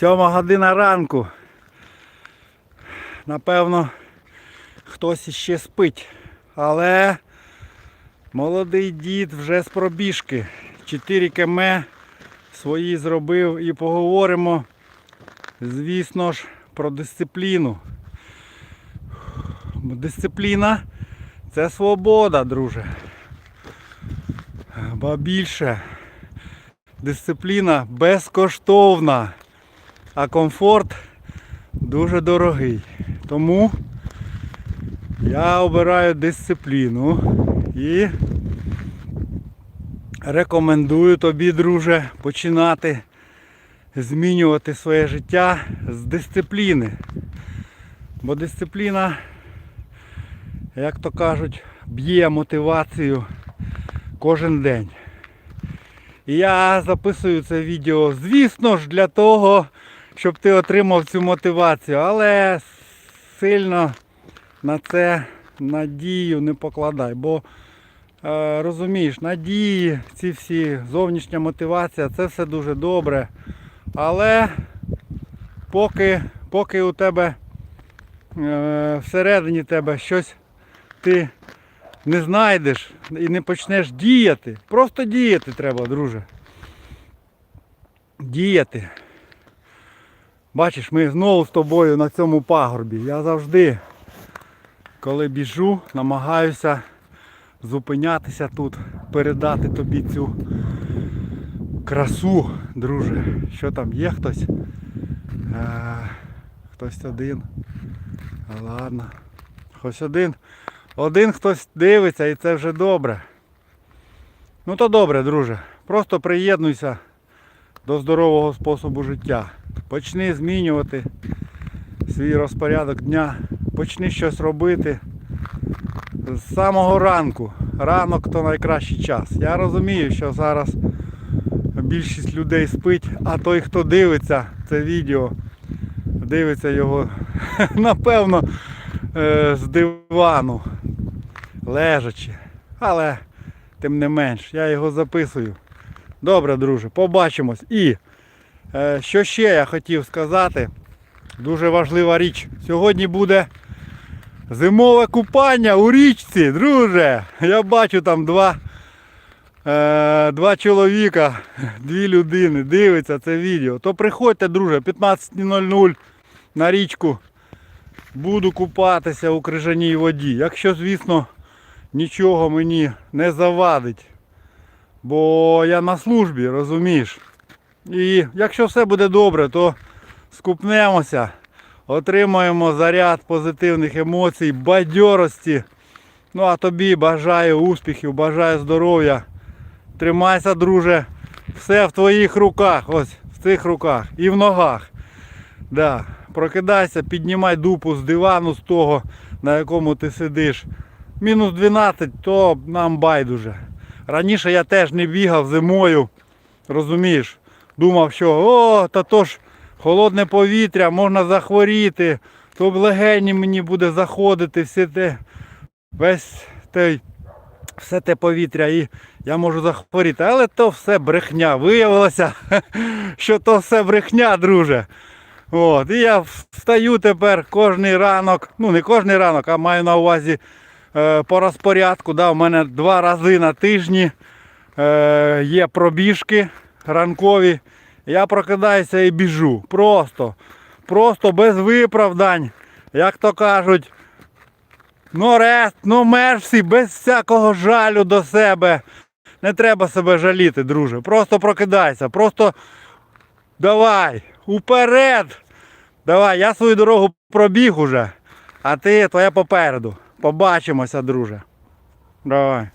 Сьома година ранку. Напевно, хтось іще спить. Але молодий дід вже з пробіжки. 4 км свої зробив і поговоримо, звісно ж, про дисципліну. Дисципліна це свобода, друже. Ба більше. Дисципліна безкоштовна, а комфорт дуже дорогий. Тому я обираю дисципліну і рекомендую тобі, друже, починати змінювати своє життя з дисципліни. Бо дисципліна, як то кажуть, б'є мотивацію кожен день. І я записую це відео, звісно ж, для того, щоб ти отримав цю мотивацію, але сильно на це надію не покладай. Бо е, розумієш, надії, ці всі зовнішня мотивація, це все дуже добре. Але поки, поки у тебе е, всередині тебе щось ти не знайдеш і не почнеш діяти. Просто діяти треба, друже. Діяти. Бачиш, ми знову з тобою на цьому пагорбі. Я завжди, коли біжу, намагаюся зупинятися тут, передати тобі цю красу, друже. Що там є хтось? Е, хтось один. Ладно. Хтось один. Один хтось дивиться і це вже добре. Ну то добре, друже. Просто приєднуйся до здорового способу життя. Почни змінювати свій розпорядок дня. Почни щось робити з самого ранку. Ранок то найкращий час. Я розумію, що зараз більшість людей спить, а той, хто дивиться це відео, дивиться його, напевно, е, з дивану лежачи. Але тим не менш, я його записую. Добре, друже, побачимось. І що ще я хотів сказати, дуже важлива річ. Сьогодні буде зимове купання у річці, друже. Я бачу там два, е, два чоловіка, дві людини дивиться це відео. То приходьте, друже, 15.00 на річку. Буду купатися у крижаній воді. Якщо, звісно, нічого мені не завадить. Бо я на службі, розумієш. І якщо все буде добре, то скупнемося, отримаємо заряд позитивних емоцій, бадьорості. Ну а тобі бажаю успіхів, бажаю здоров'я. Тримайся, друже. Все в твоїх руках, ось в цих руках і в ногах. Да. Прокидайся, піднімай дупу з дивану з того, на якому ти сидиш. Мінус 12, то нам байдуже. Раніше я теж не бігав зимою. Розумієш? Думав, що о, та то ж холодне повітря, можна захворіти, то в легені мені буде заходити все те, весь той, все те повітря і я можу захворіти. Але то все брехня. Виявилося, що то все брехня, друже. От, і я встаю тепер кожний ранок, ну не кожний ранок, а маю на увазі е, по розпорядку. Да, у мене два рази на тижні е, є пробіжки ранкові. Я прокидаюся і біжу. Просто. Просто без виправдань. Як то кажуть, ну рест, ну мерсі, без всякого жалю до себе. Не треба себе жаліти, друже. Просто прокидайся. Просто давай, уперед. Давай, я свою дорогу пробіг уже, а ти твоя попереду. Побачимося, друже. Давай.